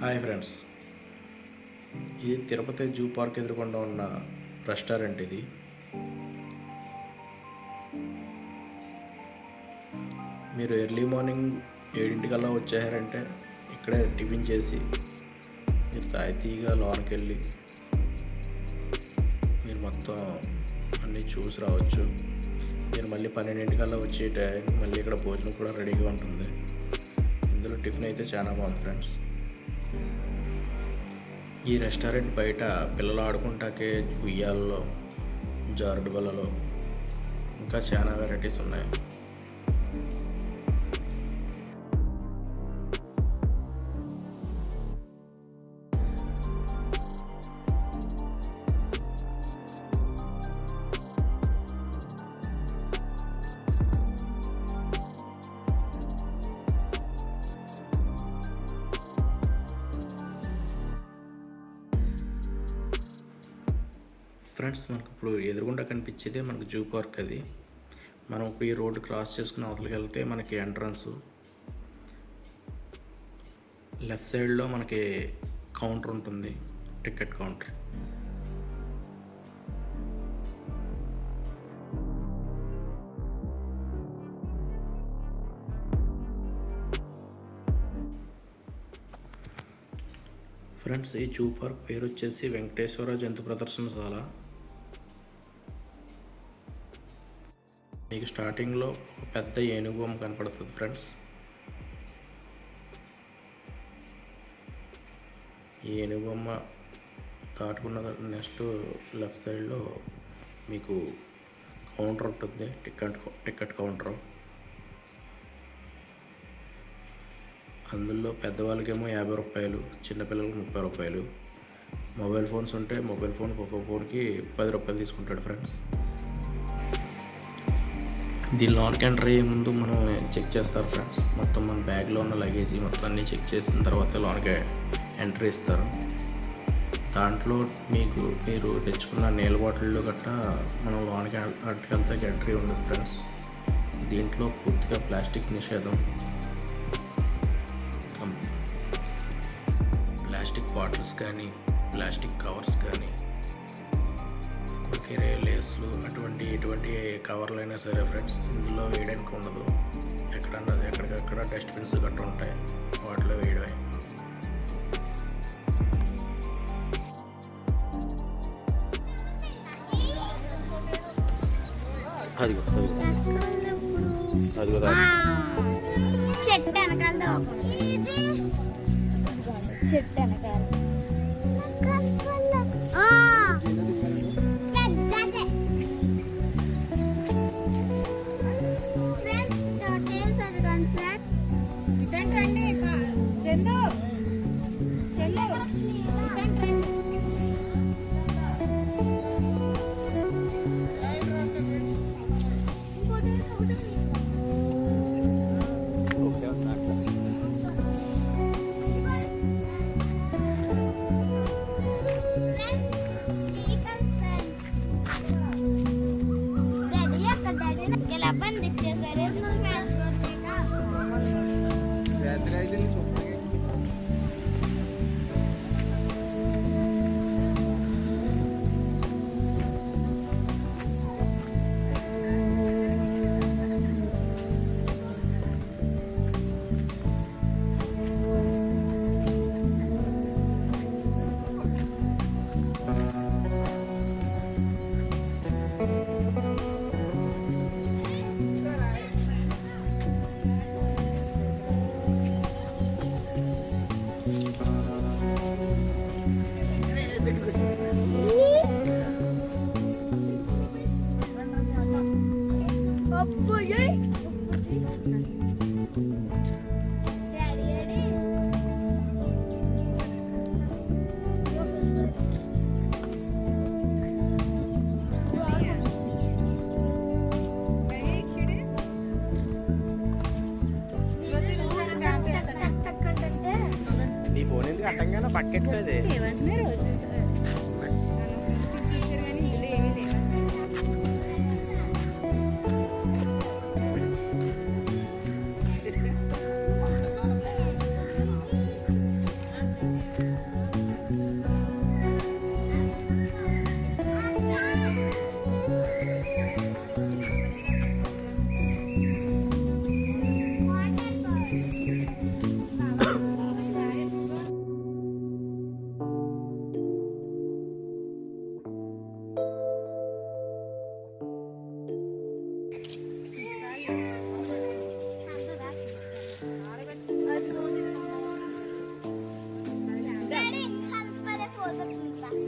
Hi friends. ఇది Tirupati zoo park ఎదురుకుండా ఉన్న రెస్టారెంట్ ఇది. మీరు ఎర్లీ మార్నింగ్ ఏడింటికల్లా వచ్చారంటే ఇక్కడే టిఫిన్ చేసి మీరు తాయితీగా లోనికి వెళ్ళి మీరు మొత్తం అన్నీ చూసి రావచ్చు. మీరు మళ్ళీ పన్నెండింటికల్లా వచ్చే మళ్ళీ ఇక్కడ భోజనం కూడా రెడీగా ఉంటుంది. ఇందులో టిఫిన్ అయితే చాలా బాగుంది ఫ్రెండ్స్. ఈ రెస్టారెంట్ బయట పిల్లలు ఆడుకుంటాకే ఉయ్యాలలో జారుడు బలలో ఇంకా చాలా వెరైటీస్ ఉన్నాయి. ఫ్రెండ్స్ మనకు ఇప్పుడు ఎదురుగుండా కనిపించేదే మనకు జూ పార్క్ అది. మనం ఇప్పుడు ఈ రోడ్డు క్రాస్ చేసుకుని అవతలకి వెళ్తే మనకి ఎంట్రన్స్. లెఫ్ట్ సైడ్లో మనకి కౌంటర్ ఉంటుంది టికెట్ కౌంటర్. ఫ్రెండ్స్ ఈ జూ పార్క్ పేరు వచ్చేసి వెంకటేశ్వర జంతు ప్రదర్శనశాల. మీకు స్టార్టింగ్లో ఒక పెద్ద ఏనుగు బొమ్మ కనపడుతుంది ఫ్రెండ్స్ ఈ ఏనుగు బొమ్మ దాటుకున్న నెక్స్ట్ లెఫ్ట్ సైడ్లో మీకు కౌంటర్ ఉంటుంది టికెట్ టికెట్ కౌంటర్. అందులో పెద్దవాళ్ళకేమో యాభై రూపాయలు చిన్నపిల్లలకు ముప్పై రూపాయలు. మొబైల్ ఫోన్స్ ఉంటే మొబైల్ ఫోన్కి ఒక్కొక్క ఫోన్కి పది రూపాయలు తీసుకుంటాడు ఫ్రెండ్స్ దీని లోన్కి అండ్ అయ్యే ముందు మనం చెక్ చేస్తారు ఫ్రెండ్స్. మొత్తం మన బ్యాగ్లో ఉన్న లగేజ్ మొత్తం అన్నీ చెక్ చేసిన తర్వాత లోన్కి ఎంట్రీ ఇస్తారు. దాంట్లో మీకు మీరు తెచ్చుకున్న నీళ్ళ బాటిల్లో గట్టా మనం లోన్కి అంతా ఎంట్రీ ఉండదు ఫ్రెండ్స్. దీంట్లో పూర్తిగా ప్లాస్టిక్ నిషేధం. ప్లాస్టిక్ బాటిల్స్ కానీ ప్లాస్టిక్ కవర్స్ కానీ కుర్కిరే లేస్లు అటువంటి ఎటువంటి కవర్లు అయినా సరే ఫ్రెండ్స్ ఇందులో వేయడానికి ఉండదు. ఎక్కడన్నా ఎక్కడికక్కడ డస్ట్బిన్స్ గట్రా ఉంటాయి. వాటిలో వేయడమే. అదిగో అదిగో. అదిగో చెట్టు వెనకాల చెట్టు వెనకాల. ఫోన్ ఎందుకు అట్టంగానే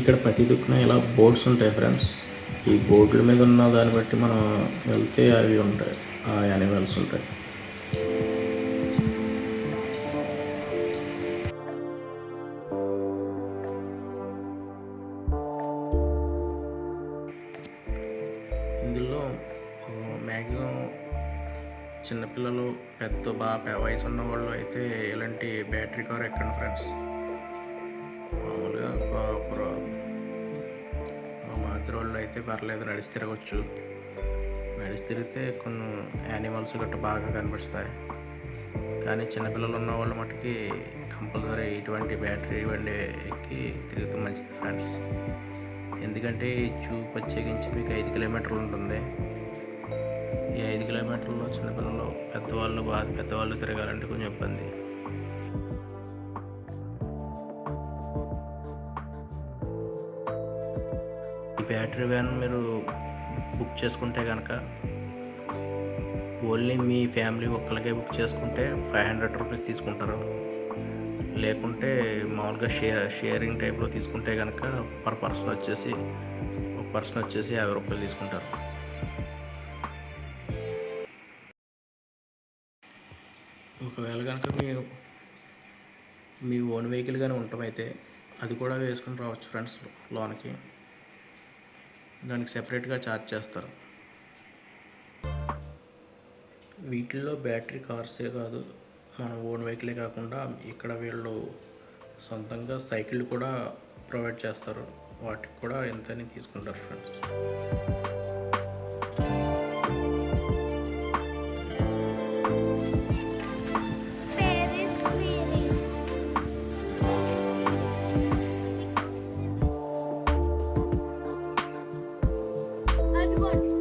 ఇక్కడ ప్రతి దిక్కున ఇలా బోర్డ్స్ ఉంటాయి ఫ్రెండ్స్. ఈ బోర్డుల మీద ఉన్న దాన్ని బట్టి మనం వెళ్తే అవి ఉంటాయి. ఆ యానిమల్స్ ఉంటాయి. ఇందులో మ్యాక్సిమం చిన్నపిల్లలు పెద్ద బాగా వయసు ఉన్న వాళ్ళు అయితే ఇలాంటి బ్యాటరీ కార్ ఎక్కండి ఫ్రెండ్స్. అయితే పర్లేదు నడిచి తిరగచ్చు. నడిచి తిరిగితే కొన్ని యానిమల్స్ గట్రా బాగా కనిపిస్తాయి. కానీ చిన్నపిల్లలు ఉన్న వాళ్ళు మటుకి కంపల్సరీ ఇటువంటి బ్యాటరీ బండి ఎక్కి తిరిగితే మంచిది ఫ్రెండ్స్ ఎందుకంటే ఈ జూ ప్రత్యేకించి మీకు ఐదు కిలోమీటర్లు ఉంటుంది. ఈ ఐదు కిలోమీటర్లో చిన్నపిల్లలు పెద్దవాళ్ళు బాగా పెద్దవాళ్ళు తిరగాలంటే కొంచెం ఇబ్బంది. బ్యాటరీ వ్యాన్ మీరు బుక్ చేసుకుంటే కనుక ఓన్లీ మీ ఫ్యామిలీ ఒక్కరికే బుక్ చేసుకుంటే ఫైవ్ హండ్రెడ్ రూపీస్ తీసుకుంటారు. లేకుంటే మామూలుగా షేర్ షేరింగ్ టైప్లో తీసుకుంటే కనుక పర్ పర్సన్ వచ్చేసి ఒక పర్సన్ వచ్చేసి యాభై రూపాయలు తీసుకుంటారు. ఒకవేళ కనుక మీ మీ ఓన్ వెహికల్ కానీ ఉండటం అయితే అది కూడా వేసుకుని రావచ్చు ఫ్రెండ్స్ లోన్కి. దానికి సెపరేట్గా ఛార్జ్ చేస్తారు. వీటిల్లో బ్యాటరీ కార్సే కాదు మన ఓన్ వెహికలే కాకుండా ఇక్కడ వీళ్ళు సొంతంగా సైకిల్ కూడా ప్రొవైడ్ చేస్తారు. వాటికి కూడా ఎంతని తీసుకుంటారు ఫ్రెండ్స్. everyone.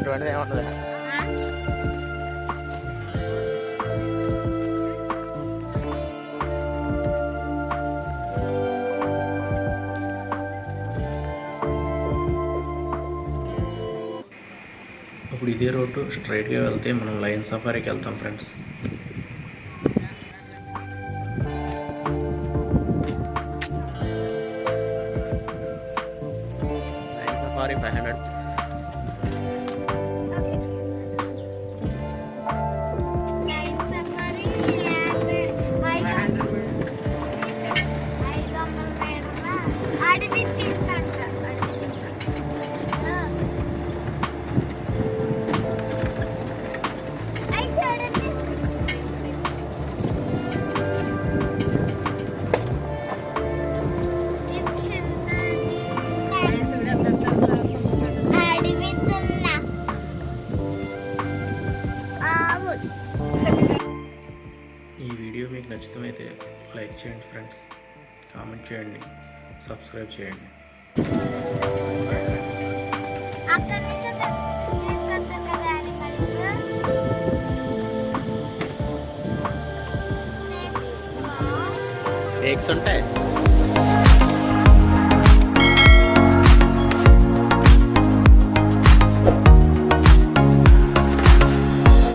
అటువంటిది ఏముండదు ఇప్పుడు ఇదే రోడ్డు స్ట్రైట్గా వెళ్తే మనం లైన్ సఫారీకి వెళ్తాం friends safari five hundred subscribe చేయండి. స్నేక్స్ ఉంటాయి.